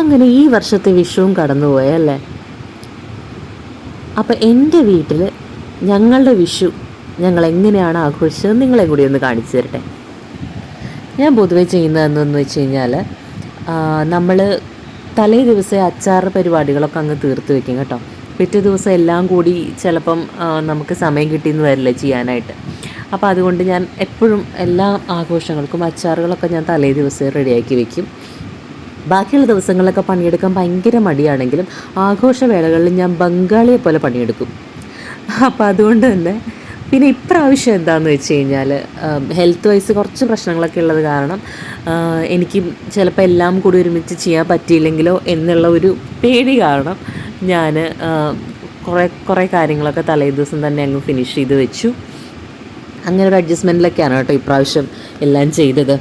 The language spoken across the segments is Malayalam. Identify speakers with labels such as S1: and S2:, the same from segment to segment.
S1: അങ്ങനെ ഈ വർഷത്തെ വിഷുവും കടന്നുപോയല്ലേ അപ്പം എന്റെ വീട്ടിൽ ഞങ്ങളുടെ വിഷു ഞങ്ങൾ എങ്ങനെയാണ് ആഘോഷിച്ചത് നിങ്ങളെ കൂടി ഒന്ന് കാണിച്ചു തരട്ടെ. ഞാൻ പൊതുവെ ചെയ്യുന്നതെന്നു വെച്ച് കഴിഞ്ഞാൽ നമ്മൾ തലേ ദിവസം അച്ചാർ പരിപാടികളൊക്കെ അങ്ങ് തീർത്ത് വെക്കും കേട്ടോ. പിറ്റേ ദിവസം എല്ലാം കൂടി ചിലപ്പം നമുക്ക് സമയം കിട്ടിയെന്ന് വരില്ല ചെയ്യാനായിട്ട്. അപ്പോൾ അതുകൊണ്ട് ഞാൻ എപ്പോഴും എല്ലാ ആഘോഷങ്ങൾക്കും അച്ചാറുകളൊക്കെ ഞാൻ തലേ ദിവസം റെഡിയാക്കി വെക്കും. ബാക്കിയുള്ള ദിവസങ്ങളിലൊക്കെ പണിയെടുക്കാൻ ഭയങ്കര മടിയാണെങ്കിലും ആഘോഷവേളകളിൽ ഞാൻ ബംഗാളിയെ പോലെ പണിയെടുക്കും. അപ്പം അതുകൊണ്ട് തന്നെ പിന്നെ ഇപ്രാവശ്യം എന്താണെന്ന് വെച്ച് കഴിഞ്ഞാൽ ഹെൽത്ത് വൈസ് കുറച്ച് പ്രശ്നങ്ങളൊക്കെ ഉള്ളത് കാരണം എനിക്ക് ചിലപ്പോൾ എല്ലാം കൂടി ഒരുമിച്ച് ചെയ്യാൻ പറ്റിയില്ലെങ്കിലോ എന്നുള്ള ഒരു പേടി കാരണം ഞാൻ കുറേ കുറേ കാര്യങ്ങളൊക്കെ തലേ ദിവസം തന്നെ അങ്ങ് ഫിനിഷ് ചെയ്ത് വെച്ചു. അങ്ങനെ ഒരു അഡ്ജസ്റ്റ്മെന്റിലൊക്കെയാണ് കേട്ടോ ഇപ്രാവശ്യം എല്ലാം ചെയ്തത്.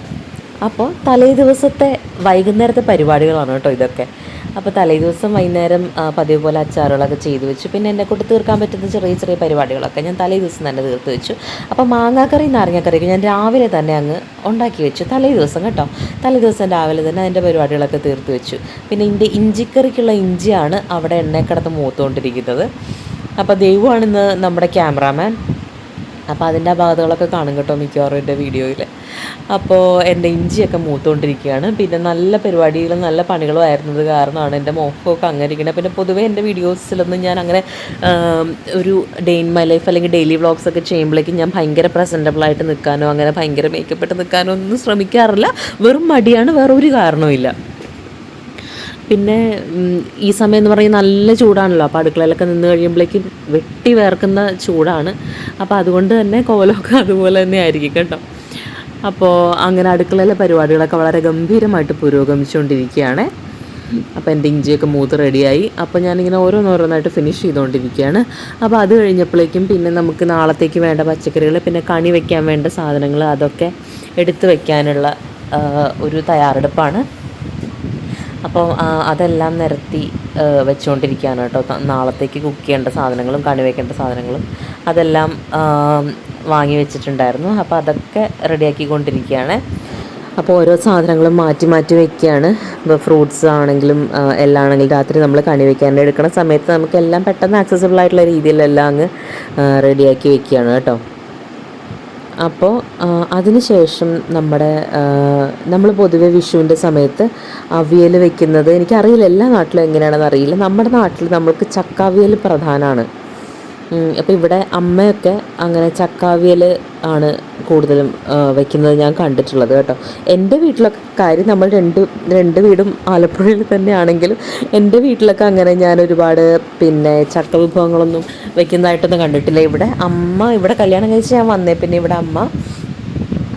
S1: അപ്പോൾ തലേ ദിവസത്തെ വൈകുന്നേരത്തെ പരിപാടികളാണ് കേട്ടോ ഇതൊക്കെ. അപ്പോൾ തലേ ദിവസം വൈകുന്നേരം പതിവ് പോലെ അച്ചാറുകളൊക്കെ ചെയ്തു വെച്ചു. പിന്നെ എന്നെ കൊണ്ട് തീർക്കാൻ പറ്റുന്ന ചെറിയ ചെറിയ പരിപാടികളൊക്കെ ഞാൻ തലേ ദിവസം തന്നെ തീർത്ത് വെച്ചു. അപ്പോൾ മാങ്ങാക്കറി നാരങ്ങാക്കറി ഞാൻ രാവിലെ തന്നെ അങ്ങ് ഉണ്ടാക്കി വെച്ചു. തലേ ദിവസം കേട്ടോ. തലേ ദിവസം രാവിലെ തന്നെ അതിന്റെ പരിപാടികളൊക്കെ തീർത്ത് വെച്ചു. പിന്നെ ഇതിന്റെ ഇഞ്ചിക്കറിക്കുള്ള ഇഞ്ചിയാണ് അവിടെ എണ്ണക്കിടന്ന് മൂത്തുകൊണ്ടിരിക്കുന്നത് അപ്പോൾ ദൈവമാണിന്ന് നമ്മുടെ ക്യാമറാമാൻ. അപ്പോൾ അതിന്റെ അപാകതകളൊക്കെ കാണും കേട്ടോ മിക്കവാറും എന്റെ വീഡിയോയിൽ അപ്പോൾ എന്റെ ഇഞ്ചിയൊക്കെ മൂത്തുകൊണ്ടിരിക്കുകയാണ് പിന്നെ നല്ല പരിപാടികളും നല്ല പണികളും ആയിരുന്നത് കാരണമാണ് എന്റെ മുഖമൊക്കെ അങ്ങനെ ഇരിക്കുന്നത് പിന്നെ പൊതുവേ എന്റെ വീഡിയോസിലൊന്നും ഞാൻ അങ്ങനെ ഒരു ഡേ ഇൻ മൈ ലൈഫ് അല്ലെങ്കിൽ ഡെയിലി വ്ളോഗ്സ് ഒക്കെ ചെയ്യുമ്പോഴേക്കും ഞാൻ ഭയങ്കര പ്രസന്റബിളായിട്ട് നിൽക്കാനോ അങ്ങനെ ഭയങ്കര മേക്കപ്പ് ഇട്ട് നിൽക്കാനോ ഒന്നും ശ്രമിക്കാറില്ല. വെറും മടിയാണ് വേറെ ഒരു കാരണവുമില്ല. പിന്നെ ഈ സമയം എന്ന് പറയുന്നത് നല്ല ചൂടാണല്ലോ. അപ്പോൾ അടുക്കളയിലൊക്കെ നിന്ന് കഴിയുമ്പോഴേക്കും വെട്ടി വേർക്കുന്ന ചൂടാണ്. അപ്പോൾ അതുകൊണ്ട് തന്നെ കോലമൊക്കെ അതുപോലെ തന്നെ ആയിരിക്കും കേട്ടോ. അപ്പോൾ അങ്ങനെ അടുക്കളയിലെ പരിപാടികളൊക്കെ വളരെ ഗംഭീരമായിട്ട് പുരോഗമിച്ചുകൊണ്ടിരിക്കുകയാണ്. അപ്പോൾ എന്റെ ഇഞ്ചിയൊക്കെ മൂത്ത് റെഡിയായി. അപ്പോൾ ഞാനിങ്ങനെ ഓരോന്നോരോന്നായിട്ട് ഫിനിഷ് ചെയ്തുകൊണ്ടിരിക്കുകയാണ്. അപ്പോൾ അത് കഴിഞ്ഞപ്പോഴേക്കും പിന്നെ നമുക്ക് നാളത്തേക്ക് വേണ്ട പച്ചക്കറികൾ പിന്നെ കണി വയ്ക്കാൻ വേണ്ട സാധനങ്ങൾ അതൊക്കെ എടുത്തു വയ്ക്കാനുള്ള ഒരു തയ്യാറെടുപ്പാണ്. അപ്പോൾ അതെല്ലാം നിരത്തി വെച്ചുകൊണ്ടിരിക്കുകയാണ് കേട്ടോ. നാളത്തേക്ക് കുക്ക് ചെയ്യേണ്ട സാധനങ്ങളും കണി വയ്ക്കേണ്ട സാധനങ്ങളും അതെല്ലാം വാങ്ങി വെച്ചിട്ടുണ്ടായിരുന്നു. അപ്പോൾ അതൊക്കെ റെഡിയാക്കിക്കൊണ്ടിരിക്കുകയാണ്. അപ്പോൾ ഓരോ സാധനങ്ങളും മാറ്റി മാറ്റി വെക്കുകയാണ്. ഇപ്പോൾ ഫ്രൂട്ട്സ് ആണെങ്കിലും എല്ലാം ആണെങ്കിലും രാത്രി നമ്മൾ കണി എടുക്കുന്ന സമയത്ത് നമുക്കെല്ലാം പെട്ടെന്ന് ആക്സസിബിൾ ആയിട്ടുള്ള രീതിയിലെല്ലാം അങ്ങ് റെഡിയാക്കി വെക്കുകയാണ് കേട്ടോ. അപ്പോൾ അതിനുശേഷം നമ്മുടെ നമ്മൾ പൊതുവെ വിഷുവിന്റെ സമയത്ത് അവിയൽ വെക്കുന്നത് എനിക്കറിയില്ല. എല്ലാ നാട്ടിലും എങ്ങനെയാണെന്ന് അറിയില്ല. നമ്മുടെ നാട്ടിൽ നമ്മൾക്ക് ചക്കാവിയൽ പ്രധാനമാണ് അപ്പോൾ ഇവിടെ അമ്മയൊക്കെ അങ്ങനെ ചക്കാവിയൽ ആണ് കൂടുതലും വയ്ക്കുന്നത് ഞാൻ കണ്ടിട്ടുള്ളത് കേട്ടോ. എന്റെ വീട്ടിലൊക്കെ കാര്യം നമ്മൾ രണ്ട് രണ്ട് വീടും ആലപ്പുഴയിൽ തന്നെയാണെങ്കിലും എന്റെ വീട്ടിലൊക്കെ അങ്ങനെ ഞാൻ ഒരുപാട് പിന്നെ ചക്ക വിഭവങ്ങളൊന്നും വയ്ക്കുന്നതായിട്ടൊന്നും കണ്ടിട്ടില്ല. ഇവിടെ അമ്മ ഇവിടെ കല്യാണം കഴിച്ച് ഞാൻ വന്നേ പിന്നെ ഇവിടെ അമ്മ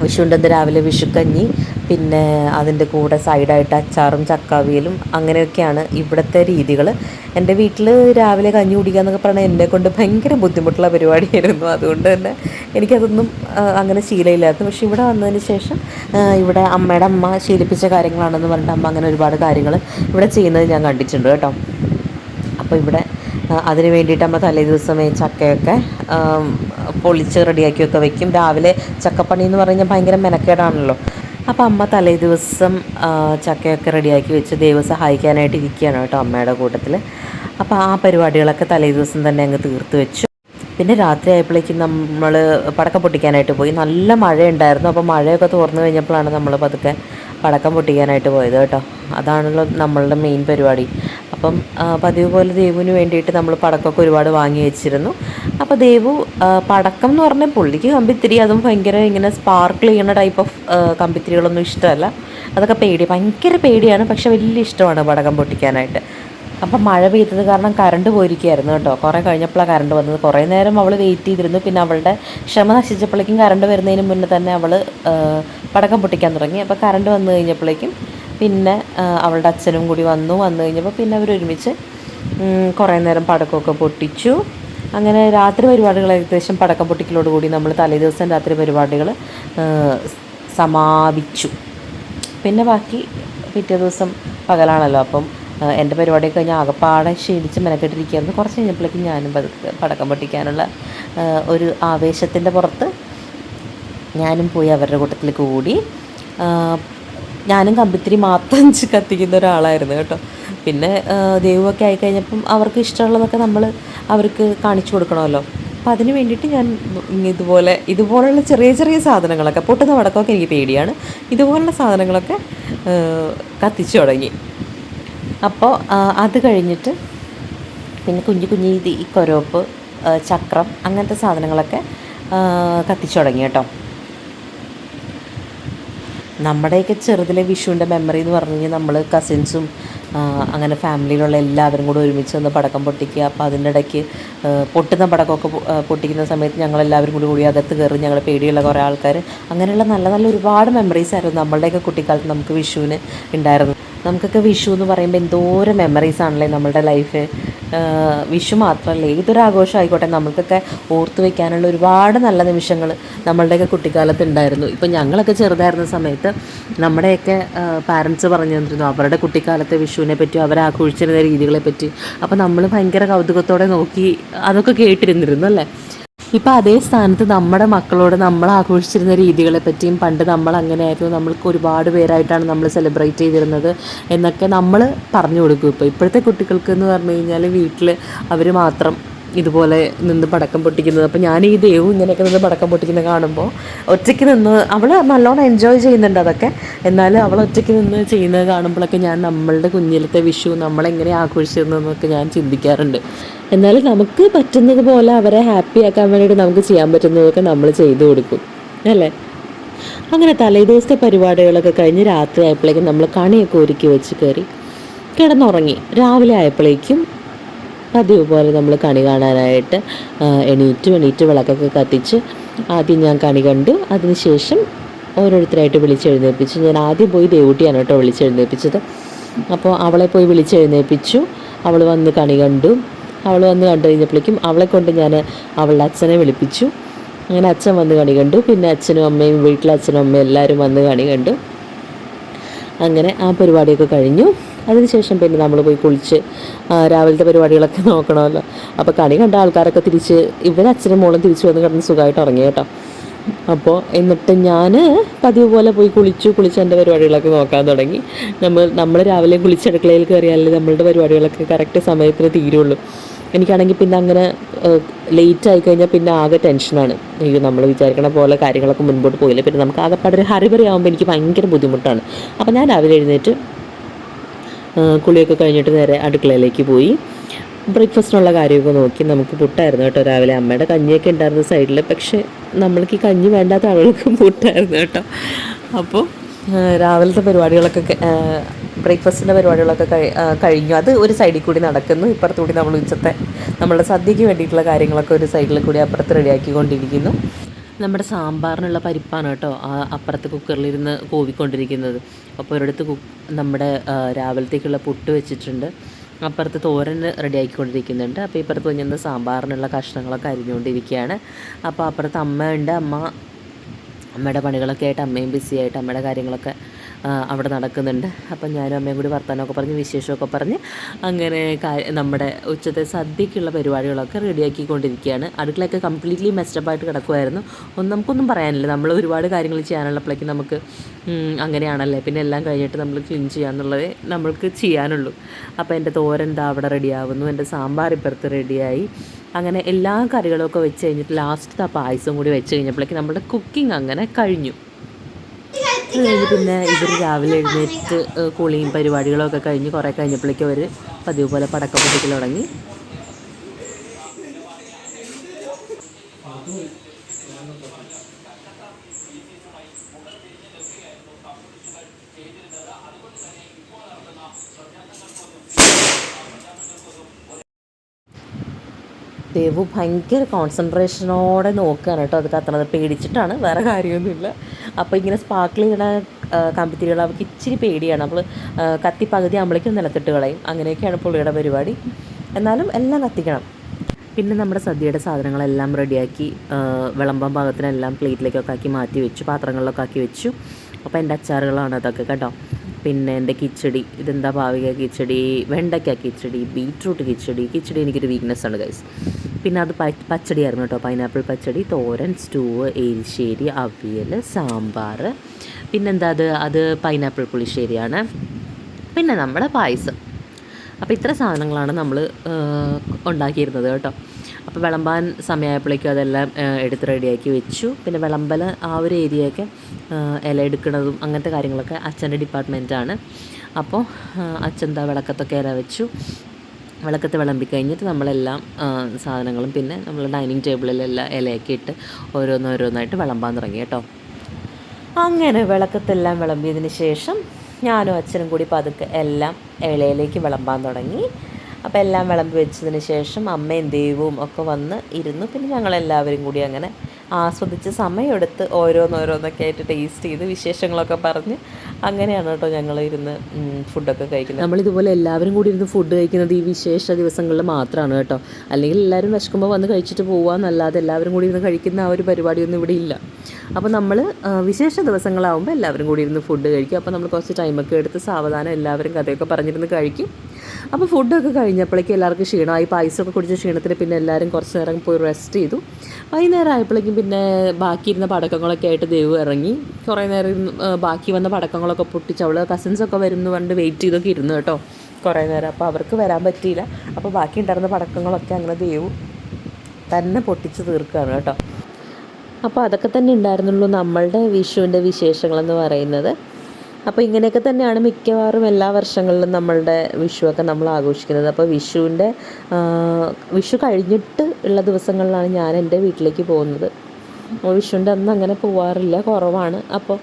S1: വിഷുണ്ടെന്ന് രാവിലെ വിഷുക്കഞ്ഞി പിന്നെ അതിന്റെ കൂടെ സൈഡായിട്ട് അച്ചാറും ചക്കാവിയലും അങ്ങനെയൊക്കെയാണ് ഇവിടുത്തെ രീതികൾ. എന്റെ വീട്ടിൽ രാവിലെ കഞ്ഞി കുടിക്കുക എന്നൊക്കെ പറഞ്ഞാൽ എന്നെ കൊണ്ട് ഭയങ്കര ബുദ്ധിമുട്ടുള്ള പരിപാടിയായിരുന്നു. അതുകൊണ്ട് തന്നെ എനിക്കതൊന്നും അങ്ങനെ ശീലമില്ലായിരുന്നു. പക്ഷെ ഇവിടെ വന്നതിന് ശേഷം ഇവിടെ അമ്മയുടെ അമ്മ ശീലിപ്പിച്ച കാര്യങ്ങളാണെന്ന് പറഞ്ഞിട്ട് അമ്മ അങ്ങനെ ഒരുപാട് കാര്യങ്ങൾ ഇവിടെ ചെയ്യുന്നത് ഞാൻ കണ്ടിട്ടുണ്ട് കേട്ടോ. അപ്പോൾ ഇവിടെ അതിന് വേണ്ടിയിട്ട് നമ്മൾ തലേ ദിവസമേ ചക്കയൊക്കെ പൊളിച്ച് റെഡിയാക്കിയൊക്കെ വെക്കും. രാവിലെ ചക്കപ്പണി എന്ന് പറഞ്ഞാൽ ഭയങ്കര മെനക്കേടാണല്ലോ. അപ്പോൾ അമ്മ തലേ ദിവസം ചക്കയൊക്കെ റെഡിയാക്കി വെച്ച് ദൈവം സഹായിക്കാനായിട്ട് ഇരിക്കുകയാണ് കേട്ടോ അമ്മയുടെ കൂട്ടത്തിൽ അപ്പോൾ ആ പരിപാടികളൊക്കെ തലേ ദിവസം തന്നെ അങ്ങ് തീർത്ത് വെച്ചു. പിന്നെ രാത്രി ആയപ്പോഴേക്കും നമ്മൾ പടക്കം പൊട്ടിക്കാനായിട്ട് പോയി. നല്ല മഴയുണ്ടായിരുന്നു. അപ്പോൾ മഴയൊക്കെ തോർന്നു കഴിഞ്ഞപ്പോഴാണ് നമ്മൾ പതുക്കെ പടക്കം പൊട്ടിക്കാനായിട്ട് പോയത് കേട്ടോ. അതാണല്ലോ നമ്മളുടെ മെയിൻ പരിപാടി. അപ്പം പതിവ് പോലെ ദേവുവിന് വേണ്ടിയിട്ട് നമ്മൾ പടക്കമൊക്കെ ഒരുപാട് വാങ്ങി വെച്ചിരുന്നു. അപ്പോൾ ദേവു പടക്കം എന്ന് പറഞ്ഞാൽ പുള്ളിക്ക് കമ്പിത്തിരി അതും ഭയങ്കര ഇങ്ങനെ സ്പാർക്കിൾ ചെയ്യുന്ന ടൈപ്പ് ഓഫ് കമ്പിത്തിരികളൊന്നും ഇഷ്ടമല്ല. അതൊക്കെ പേടി ഭയങ്കര പേടിയാണ് പക്ഷെ വലിയ ഇഷ്ടമാണ് പടക്കം പൊട്ടിക്കാനായിട്ട്. അപ്പം മഴ പെയ്തത് കാരണം കറണ്ട് പോയിരിക്കുകയായിരുന്നു കേട്ടോ. കുറേ കഴിഞ്ഞപ്പോഴാണ് കറണ്ട് വന്നത്. കുറേ നേരം അവൾ വെയിറ്റ് ചെയ്തിരുന്നു. പിന്നെ അവളുടെ ക്ഷമ നശിച്ചപ്പോഴേക്കും കറണ്ട് വരുന്നതിന് മുന്നേ തന്നെ അവൾ പടക്കം പൊട്ടിക്കാൻ തുടങ്ങി. അപ്പോൾ കറണ്ട് വന്നു കഴിഞ്ഞപ്പോഴേക്കും പിന്നെ അവളുടെ അച്ഛനും കൂടി വന്നു. വന്നു കഴിഞ്ഞപ്പോൾ പിന്നെ അവർ ഒരുമിച്ച് കുറേ നേരം പടക്കമൊക്കെ പൊട്ടിച്ചു. അങ്ങനെ രാത്രി പരിപാടികൾ ഏകദേശം പടക്കം പൊട്ടിക്കലോടുകൂടി നമ്മൾ തലേദിവസം രാത്രി പരിപാടികൾ സമാപിച്ചു. പിന്നെ ബാക്കി പിറ്റേ ദിവസം പകലാണല്ലോ അപ്പം എന്റെ പരിപാടി കഴിഞ്ഞാൽ ആകപ്പാടെ ക്ഷീണിച്ച് മെനക്കെട്ടിരിക്കുകയായിരുന്നു. കുറച്ച് കഴിഞ്ഞപ്പോഴേക്കും ഞാനും പതുക്കെ പടക്കം പൊട്ടിക്കാനുള്ള ഒരു ആവേശത്തിന്റെ പുറത്ത് ഞാനും പോയി അവരുടെ കൂട്ടത്തിൽ കൂടി. ഞാനും കമ്പിത്തിരി മാത്രം കത്തിക്കുന്ന ഒരാളായിരുന്നു കേട്ടോ. പിന്നെ ദൈവമൊക്കെ ആയിക്കഴിഞ്ഞപ്പം അവർക്ക് ഇഷ്ടമുള്ളതൊക്കെ നമ്മൾ അവർക്ക് കാണിച്ചു കൊടുക്കണമല്ലോ. അപ്പോൾ അതിന് വേണ്ടിയിട്ട് ഞാൻ ഇതുപോലെ ഇതുപോലെയുള്ള ചെറിയ ചെറിയ സാധനങ്ങളൊക്കെ പൊട്ടുന്ന വടക്കമൊക്കെ എനിക്ക് പേടിയാണ്. ഇതുപോലുള്ള സാധനങ്ങളൊക്കെ കത്തിച്ചു തുടങ്ങി. അപ്പോൾ അത് കഴിഞ്ഞിട്ട് പിന്നെ കുഞ്ഞു കുഞ്ഞു ഈ കൊരോപ്പ് ചക്രം അങ്ങനത്തെ സാധനങ്ങളൊക്കെ കത്തിച്ചു തുടങ്ങി കേട്ടോ. നമ്മുടെയൊക്കെ ചെറുതിലെ വിഷുവിന്റെ മെമ്മറി എന്ന് പറഞ്ഞു കഴിഞ്ഞാൽ നമ്മൾ കസിൻസും അങ്ങനെ ഫാമിലിയിലുള്ള എല്ലാവരും കൂടെ ഒരുമിച്ച് നിന്ന് പടക്കം പൊട്ടിക്കുക. അപ്പോൾ അതിന്റെ ഇടയ്ക്ക് പൊട്ടുന്ന പടക്കമൊക്കെ പൊട്ടിക്കുന്ന സമയത്ത് ഞങ്ങളെല്ലാവരും കൂടി കൂടി അകത്ത് കയറി ഞങ്ങൾ പേടിയുള്ള കുറേ ആൾക്കാർ അങ്ങനെയുള്ള നല്ല നല്ല ഒരുപാട് മെമ്മറീസ് ആയിരുന്നു നമ്മളുടെയൊക്കെ കുട്ടിക്കാലത്ത് നമുക്ക് വിഷുവിന് ഉണ്ടായിരുന്നു നമുക്കൊക്കെ വിഷു എന്ന് പറയുമ്പോൾ എന്തോരം മെമ്മറീസ് ആണല്ലേ നമ്മളുടെ ലൈഫ് വിഷു മാത്രമല്ല ഏതൊരു ആഘോഷം ആയിക്കോട്ടെ നമുക്കൊക്കെ ഓർത്തു വെക്കാനുള്ള ഒരുപാട് നല്ല നിമിഷങ്ങൾ നമ്മളുടെയൊക്കെ കുട്ടിക്കാലത്ത് ഉണ്ടായിരുന്നു. ഇപ്പം ഞങ്ങളൊക്കെ ചെറുതായിരുന്ന സമയത്ത് നമ്മുടെയൊക്കെ പാരൻസ് പറഞ്ഞു തന്നിരുന്നു അവരുടെ കുട്ടിക്കാലത്തെ വിഷുവിനെ പറ്റി അവർ ആഘോഷിച്ചിരുന്ന രീതികളെ പറ്റി. അപ്പോൾ നമ്മൾ ഭയങ്കര കൗതുകത്തോടെ നോക്കി അതൊക്കെ കേട്ടിരുന്നിരുന്നു അല്ലേ? ഇപ്പം അതേ സ്ഥാനത്ത് നമ്മുടെ മക്കളോട് നമ്മൾ ആഘോഷിച്ചിരുന്ന രീതികളെ പറ്റിയും പണ്ട് നമ്മൾ അങ്ങനെയായിരുന്നു. നമ്മൾക്ക് ഒരുപാട് പേരായിട്ടാണ് നമ്മൾ സെലിബ്രേറ്റ് ചെയ്തിരുന്നത് എന്നൊക്കെ നമ്മൾ പറഞ്ഞു കൊടുക്കും. ഇപ്പോൾ ഇപ്പോഴത്തെ കുട്ടികൾക്ക് എന്ന് പറഞ്ഞു കഴിഞ്ഞാൽ വീട്ടിൽ അവർ മാത്രം ഇതുപോലെ നിന്ന് പടക്കം പൊട്ടിക്കുന്നത്. അപ്പോൾ ഞാൻ ഈ ദേവു ഇങ്ങനെയൊക്കെ നിന്ന് പടക്കം പൊട്ടിക്കുന്നത് കാണുമ്പോൾ ഒറ്റയ്ക്ക് നിന്ന് അവൾ നല്ലോണം എൻജോയ് ചെയ്യുന്നുണ്ട് അതൊക്കെ. എന്നാലും അവൾ ഒറ്റയ്ക്ക് നിന്ന് ചെയ്യുന്നത് കാണുമ്പോഴൊക്കെ ഞാൻ നമ്മളുടെ കുഞ്ഞിലത്തെ വിഷു നമ്മളെങ്ങനെ ആഘോഷിച്ചിരുന്നതെന്നൊക്കെ ഞാൻ ചിന്തിക്കാറുണ്ട്. എന്നാലും നമുക്ക് പറ്റുന്നത് പോലെ അവരെ ഹാപ്പിയാക്കാൻ വേണ്ടിയിട്ട് നമുക്ക് ചെയ്യാൻ പറ്റുന്നതൊക്കെ നമ്മൾ ചെയ്തു കൊടുക്കും. അല്ലേ? അങ്ങനെ തലേദിവസത്തെ പരിപാടികളൊക്കെ കഴിഞ്ഞ് രാത്രി ആയപ്പോഴേക്കും നമ്മൾ കണിയൊക്കെ ഒരുക്കി വെച്ച് കയറി കിടന്നുറങ്ങി. രാവിലെ ആയപ്പോഴേക്കും പതിവ് പോലെ നമ്മൾ കണി കാണാനായിട്ട് എണീറ്റും എണീറ്റ് വിളക്കൊക്കെ കത്തിച്ച് ആദ്യം ഞാൻ കണി കണ്ടു. അതിനുശേഷം ഓരോരുത്തരായിട്ട് വിളിച്ചെഴുന്നേൽപ്പിച്ചു ഞാൻ ആദ്യം പോയി ദേവൂട്ടിയാണ് കേട്ടോ വിളിച്ചെഴുന്നേൽപ്പിച്ചത് അപ്പോൾ അവളെ പോയി വിളിച്ചെഴുന്നേൽപ്പിച്ചു അവൾ വന്ന് കണി കണ്ടു. അവൾ വന്ന് കണ്ടു കഴിഞ്ഞപ്പോഴേക്കും അവളെ കൊണ്ട് ഞാൻ അവളുടെ അച്ഛനെ വിളിപ്പിച്ചു. അങ്ങനെ അച്ഛൻ വന്ന് കണി കണ്ടു. പിന്നെ അച്ഛനും അമ്മയും വീട്ടിലെ അച്ഛനും അമ്മയും എല്ലാവരും വന്ന് കണി കണ്ടു. അങ്ങനെ ആ പരിപാടിയൊക്കെ കഴിഞ്ഞു. അതിനുശേഷം പിന്നെ നമ്മൾ പോയി കുളിച്ച് രാവിലത്തെ പരിപാടികളൊക്കെ നോക്കണമല്ലോ. അപ്പോൾ കണി കണ്ട ആൾക്കാരൊക്കെ തിരിച്ച് ഇവർ അച്ഛനും മോളും തിരിച്ച് വന്ന് കിടന്ന് സുഖമായിട്ട് ഉറങ്ങി കേട്ടോ. അപ്പോൾ എന്നിട്ട് ഞാൻ പതിവ് പോലെ പോയി കുളിച്ചു കുളിച്ച് എന്റെ പരിപാടികളൊക്കെ നോക്കാൻ തുടങ്ങി. നമ്മൾ നമ്മൾ രാവിലെ കുളിച്ചടുക്കളയിൽ കയറിയാലേ നമ്മളുടെ പരിപാടികളൊക്കെ കറക്റ്റ് സമയത്തിന് തീരുള്ളൂ. എനിക്കാണെങ്കിൽ പിന്നെ അങ്ങനെ ലേറ്റ് ആയി കഴിഞ്ഞാൽ പിന്നെ ആകെ ടെൻഷനാണ് അയ്യോ നമ്മൾ വിചാരിക്കണ പോലെ കാര്യങ്ങളൊക്കെ മുൻപോട്ട് പോയില്ല? പിന്നെ നമുക്ക് ആകെപ്പാടൊരു ഹറിബറി ആകുമ്പോൾ എനിക്ക് ഭയങ്കര ബുദ്ധിമുട്ടാണ്. അപ്പോൾ ഞാൻ രാവിലെ എഴുന്നേറ്റ് കുളിയൊക്കെ കഴിഞ്ഞിട്ട് നേരെ അടുക്കളയിലേക്ക് പോയി. ബ്രേക്ക്ഫാസ്റ്റിനുള്ള കാര്യമൊക്കെ നോക്കി നമുക്ക് പുട്ടായിരുന്നു കേട്ടോ രാവിലെ. അമ്മയുടെ കഞ്ഞിയൊക്കെ ഉണ്ടായിരുന്ന സൈഡിൽ പക്ഷേ നമ്മൾക്ക് ഈ കഞ്ഞി വേണ്ടാത്ത ആളുകൾക്ക് പുട്ടായിരുന്നു കേട്ടോ. അപ്പോൾ രാവിലത്തെ പരിപാടികളൊക്കെ ബ്രേക്ക്ഫാസ്റ്റിന്റെ പരിപാടികളൊക്കെ കഴിഞ്ഞു. അത് ഒരു സൈഡിൽ കൂടി നടക്കുന്നു. ഇപ്പുറത്തുകൂടി നമ്മൾ ഉച്ചത്തെ നമ്മുടെ സദ്യയ്ക്ക് വേണ്ടിയിട്ടുള്ള കാര്യങ്ങളൊക്കെ ഒരു സൈഡിൽ കൂടി അപ്പുറത്ത് റെഡിയാക്കിക്കൊണ്ടിരിക്കുന്നു. നമ്മുടെ സാമ്പാറിനുള്ള പരിപ്പാണ് കേട്ടോ അപ്പുറത്ത് കുക്കറിലിരുന്ന് കോവിക്കൊണ്ടിരിക്കുന്നത്. അപ്പോൾ ഒരിടത്ത് കുക്ക് നമ്മുടെ രാവിലത്തേക്കുള്ള പുട്ട് വെച്ചിട്ടുണ്ട്. അപ്പുറത്ത് തോരൻ റെഡി ആക്കിക്കൊണ്ടിരിക്കുന്നുണ്ട് അപ്പോൾ ഇപ്പുറത്ത് കുഞ്ഞിന്ന് സാമ്പാറിനുള്ള കഷ്ണങ്ങളൊക്കെ അരിഞ്ഞുകൊണ്ടിരിക്കുകയാണ്. അപ്പോൾ അപ്പുറത്ത് അമ്മ ഉണ്ട് അമ്മ അമ്മയുടെ പണികളൊക്കെ ആയിട്ട് അമ്മയും ബിസി ആയിട്ട് അമ്മയുടെ കാര്യങ്ങളൊക്കെ അവിടെ നടക്കുന്നുണ്ട്. അപ്പം ഞാനും അമ്മയും കൂടി വർത്തമാനമൊക്കെ പറഞ്ഞ് വിശേഷമൊക്കെ പറഞ്ഞ് അങ്ങനെ നമ്മുടെ ഉച്ചത്തെ സദ്യക്കുള്ള പരിപാടികളൊക്കെ റെഡിയാക്കിക്കൊണ്ടിരിക്കുകയാണ്. അടുക്കളയൊക്കെ കംപ്ലീറ്റ്ലി മെസ്റ്റപ്പായിട്ട് കിടക്കുമായിരുന്നു ഒന്നും നമുക്കൊന്നും പറയാനില്ല. നമ്മൾ ഒരുപാട് കാര്യങ്ങൾ ചെയ്യാനുള്ളപ്പോഴേക്ക് നമുക്ക് അങ്ങനെയാണല്ലേ? പിന്നെ എല്ലാം കഴിഞ്ഞിട്ട് നമ്മൾ ക്ലീൻ ചെയ്യാന്നുള്ളതേ നമ്മൾക്ക് ചെയ്യാനുള്ളൂ. അപ്പോൾ എന്റെ തോരൻ ദാ അവിടെ റെഡിയാവുന്നു എന്റെ സാമ്പാർ ഇപ്പുറത്ത് റെഡിയായി അങ്ങനെ എല്ലാ കറികളൊക്കെ വെച്ച് കഴിഞ്ഞിട്ട് ലാസ്റ്റ് ആ പായസം കൂടി വെച്ച് കഴിഞ്ഞപ്പോഴേക്ക് നമ്മുടെ കുക്കിംഗ് അങ്ങനെ കഴിഞ്ഞു. കഴിഞ്ഞ് പിന്നെ ഇവർ രാവിലെ എഴുന്നേറ്റ് കുളിയും പരിപാടികളൊക്കെ കഴിഞ്ഞ് കുറേ കഴിഞ്ഞപ്പോഴേക്കും അവർ പതിവ് പോലെ പടക്കം പൊട്ടിക്കൽ തുടങ്ങി. ദേവു ഭയങ്കര കോൺസെൻട്രേഷനോടെ നോക്കുകയാണ് കേട്ടോ. അത് കത്തണത് പേടിച്ചിട്ടാണ് വേറെ കാര്യമൊന്നുമില്ല. അപ്പോൾ ഇങ്ങനെ സ്പാർക്കിൾ ഇങ്ങനെ കമ്പിത്തിരികൾ അവൾക്ക് ഇച്ചിരി പേടിയാണ്. അപ്പോൾ കത്തി പകുതി ആകുമ്പോഴേക്കും നിലത്തിട്ട് കളയും. അങ്ങനെയൊക്കെയാണ് പുള്ളിയുടെ പരിപാടി. എന്നാലും എല്ലാം കത്തിക്കണം. പിന്നെ നമ്മുടെ സദ്യയുടെ സാധനങ്ങളെല്ലാം റെഡിയാക്കി വിളമ്പാൻ പാകത്തിനെല്ലാം പ്ലേറ്റിലേക്കൊക്കെ ആക്കി മാറ്റി വെച്ചു പാത്രങ്ങളിലൊക്കെ ആക്കി വെച്ചു. അപ്പോൾ എന്റെ അച്ചാറുകളാണ് അതൊക്കെ കേട്ടോ. പിന്നെ എന്റെ കിച്ചടി ഇതെന്താ ഭാവിക കിച്ചടി? വെണ്ടയ്ക്ക കിച്ചടി ബീട്രൂട്ട് കിച്ചടി. കിച്ചടി എനിക്കൊരു വീക്ക്നെസ് ആണ് ഗൈസ് പിന്നെ അത് പച്ചടി പച്ചടിയായിരുന്നു കേട്ടോ. പൈനാപ്പിൾ പച്ചടി തോരൻ സ്റ്റൂവ് എരിശ്ശേരി അവിയൽ സാമ്പാർ. പിന്നെന്താ അത്? അത് പൈനാപ്പിൾ പുളിശ്ശേരിയാണ്. പിന്നെ നമ്മുടെ പായസം. അപ്പോൾ ഇത്ര സാധനങ്ങളാണ് നമ്മൾ ഉണ്ടാക്കിയിരുന്നത് കേട്ടോ. അപ്പോൾ വിളമ്പാൻ സമയമായപ്പോഴേക്കും അതെല്ലാം എടുത്ത് റെഡിയാക്കി വെച്ചു. പിന്നെ വിളമ്പൽ ആ ഒരു ഏരിയയൊക്കെ ഇല എടുക്കുന്നതും അങ്ങനത്തെ കാര്യങ്ങളൊക്കെ അച്ഛന്റെ ഡിപ്പാർട്ട്മെന്റാണ് അപ്പോൾ അച്ഛന്റെ വിളക്കത്തൊക്കെ ഇല വെച്ചു. വിളക്കത്ത് വിളമ്പി കഴിഞ്ഞിട്ട് നമ്മളെല്ലാം സാധനങ്ങളും പിന്നെ നമ്മൾ ഡൈനിങ് ടേബിളിലെല്ലാം ഇലയൊക്കെ ഇട്ട് ഓരോന്നോരോന്നായിട്ട് വിളമ്പാൻ തുടങ്ങി കേട്ടോ. അങ്ങനെ വിളക്കത്തെല്ലാം വിളമ്പിയതിന് ശേഷം ഞാനും അച്ഛനും കൂടി പതുക്കെ എല്ലാം ഇളയിലേക്ക് വിളമ്പാൻ തുടങ്ങി. അപ്പോൾ എല്ലാം വിളമ്പി വെച്ചതിന് ശേഷം അമ്മയും ദൈവവും ഒക്കെ വന്ന് ഇരുന്നു. പിന്നെ ഞങ്ങളെല്ലാവരും കൂടി അങ്ങനെ ആസ്വദിച്ച് സമയമെടുത്ത് ഓരോന്നോരോന്നൊക്കെ ആയിട്ട് ടേസ്റ്റ് ചെയ്ത് വിശേഷങ്ങളൊക്കെ പറഞ്ഞ് അങ്ങനെയാണ് കേട്ടോ ഞങ്ങൾ ഇരുന്ന് ഫുഡൊക്കെ കഴിക്കുന്നത്. നമ്മളിതുപോലെ എല്ലാവരും കൂടി ഇരുന്ന് ഫുഡ് കഴിക്കുന്നത് ഈ വിശേഷ ദിവസങ്ങളിൽ മാത്രമാണ് കേട്ടോ. അല്ലെങ്കിൽ എല്ലാവരും വിശക്കുമ്പോൾ വന്ന് കഴിച്ചിട്ട് പോകാമെന്നല്ലാതെ എല്ലാവരും കൂടി ഇരുന്ന് കഴിക്കുന്ന ആ ഒരു പരിപാടിയൊന്നും ഇവിടെ ഇല്ല. അപ്പോൾ നമ്മൾ വിശേഷ ദിവസങ്ങളാവുമ്പോൾ എല്ലാവരും കൂടി ഇരുന്ന് ഫുഡ് കഴിക്കും. അപ്പോൾ നമ്മൾ കുറച്ച് ടൈമൊക്കെ എടുത്ത് സാവധാനം എല്ലാവരും കഥയൊക്കെ പറഞ്ഞിരുന്ന് കഴിക്കും. അപ്പോൾ ഫുഡൊക്കെ കഴിഞ്ഞപ്പോഴേക്കും എല്ലാവർക്കും ക്ഷീണമായി. പായസമൊക്കെ കുടിച്ച ക്ഷീണത്തിന് പിന്നെ എല്ലാവരും കുറച്ച് നേരം പോയി റെസ്റ്റ് ചെയ്തു. വൈകുന്നേരം ആയപ്പോഴേക്കും പിന്നെ ബാക്കി ഇരുന്ന പടക്കങ്ങളൊക്കെ ആയിട്ട് ദൈവം ഇറങ്ങി. കുറേ നേരം ബാക്കി വന്ന പടക്കങ്ങളൊക്കെ പൊട്ടിച്ച് അവൾ കസിൻസൊക്കെ വരുന്നു പറഞ്ഞിട്ട് വെയിറ്റ് ചെയ്തൊക്കെ ഇരുന്നു കേട്ടോ കുറേ നേരം. അപ്പോൾ അവർക്ക് വരാൻ പറ്റിയില്ല. അപ്പോൾ ബാക്കി ഉണ്ടായിരുന്ന പടക്കങ്ങളൊക്കെ അങ്ങനെ ദൈവം തന്നെ പൊട്ടിച്ച് തീർക്കുകയാണ് കേട്ടോ. അപ്പോൾ അതൊക്കെ തന്നെ ഉണ്ടായിരുന്നുള്ളൂ നമ്മളുടെ വിഷുവിന്റെ വിശേഷങ്ങളെന്ന് പറയുന്നത്. അപ്പോൾ ഇങ്ങനെയൊക്കെ തന്നെയാണ് മിക്കവാറും എല്ലാ വർഷങ്ങളിലും നമ്മളുടെ വിഷുവൊക്കെ നമ്മൾ ആഘോഷിക്കുന്നത്. അപ്പോൾ വിഷുവിന്റെ വിഷു കഴിഞ്ഞിട്ട് ഉള്ള ദിവസങ്ങളിലാണ് ഞാൻ എന്റെ വീട്ടിലേക്ക് പോകുന്നത്. വിഷുവിന്റെ അന്ന് അങ്ങനെ പോവാറില്ല കുറവാണ്. അപ്പോൾ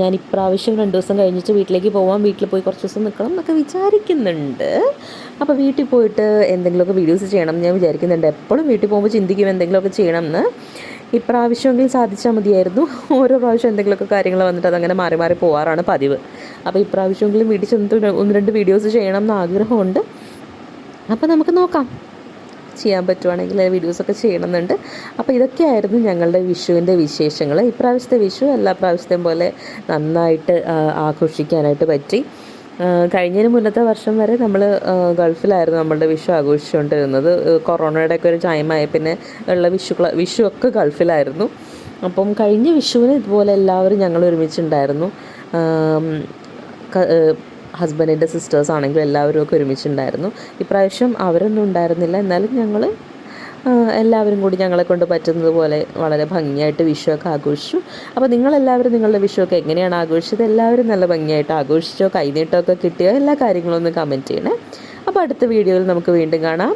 S1: ഞാൻ ഇപ്രാവശ്യം രണ്ട് ദിവസം കഴിഞ്ഞിട്ട് വീട്ടിലേക്ക് പോവാം വീട്ടിൽ പോയി കുറച്ച് ദിവസം നിൽക്കണം എന്നൊക്കെ വിചാരിക്കുന്നുണ്ട്. അപ്പോൾ വീട്ടിൽ പോയിട്ട് എന്തെങ്കിലുമൊക്കെ വീഡിയോസ് ചെയ്യണം ഞാൻ വിചാരിക്കുന്നുണ്ട്. എപ്പോഴും വീട്ടിൽ പോകുമ്പോൾ ചിന്തിക്കും എന്തെങ്കിലുമൊക്കെ ചെയ്യണം എന്ന്. ഇപ്രാവശ്യമെങ്കിലും സാധിച്ചാൽ മതിയായിരുന്നു. ഓരോ പ്രാവശ്യം എന്തെങ്കിലുമൊക്കെ കാര്യങ്ങൾ വന്നിട്ട് അതങ്ങനെ മാറി മാറി പോകാറാണ് പതിവ്. അപ്പോൾ ഇപ്രാവശ്യമെങ്കിലും വീട്ടിൽ ചെന്നിട്ട് ഒന്ന് രണ്ട് വീഡിയോസ് ചെയ്യണം എന്ന് ആഗ്രഹമുണ്ട്. അപ്പോൾ നമുക്ക് നോക്കാം. ചെയ്യാൻ പറ്റുവാണെങ്കിൽ വീഡിയോസൊക്കെ ചെയ്യണമെന്നുണ്ട്. അപ്പോൾ ഇതൊക്കെയായിരുന്നു ഞങ്ങളുടെ വിഷുവിന്റെ വിശേഷങ്ങൾ. ഇപ്രാവശ്യത്തെ വിഷു എല്ലാ പ്രാവശ്യത്തെയും പോലെ നന്നായിട്ട് ആഘോഷിക്കാനായിട്ട് പറ്റി. കഴിഞ്ഞതിന് മുന്നത്തെ വർഷം വരെ നമ്മൾ ഗൾഫിലായിരുന്നു നമ്മളുടെ വിഷു ആഘോഷിച്ചുകൊണ്ടിരുന്നത്. കൊറോണയുടെ ഒക്കെ ഒരു ടൈമായ പിന്നെ ഉള്ള വിഷു വിഷു ഒക്കെ ഗൾഫിലായിരുന്നു. അപ്പം കഴിഞ്ഞ വിഷുവിന് ഇതുപോലെ എല്ലാവരും ഞങ്ങൾ ഒരുമിച്ചുണ്ടായിരുന്നു. ഹസ്ബൻഡിന്റെ സിസ്റ്റേഴ്സ് ആണെങ്കിലും എല്ലാവരും ഒക്കെ ഒരുമിച്ചുണ്ടായിരുന്നു. ഇപ്രാവശ്യം അവരൊന്നും ഉണ്ടായിരുന്നില്ല. എന്നാലും ഞങ്ങൾ എല്ലാവരും കൂടി ഞങ്ങളെ കൊണ്ട് പറ്റുന്നത് പോലെ വളരെ ഭംഗിയായിട്ട് വിഷുവൊക്കെ ആഘോഷിച്ചു. അപ്പോൾ നിങ്ങളെല്ലാവരും നിങ്ങളുടെ വിഷുവൊക്കെ എങ്ങനെയാണ് ആഘോഷിച്ചത്? എല്ലാവരും നല്ല ഭംഗിയായിട്ട് ആഘോഷിച്ചോ? കൈനീട്ടമൊക്കെ കിട്ടിയോ? എല്ലാ കാര്യങ്ങളും ഒന്ന് കമന്റ് ചെയ്യണേ. അപ്പോൾ അടുത്ത വീഡിയോയിൽ നമുക്ക് വീണ്ടും കാണാം.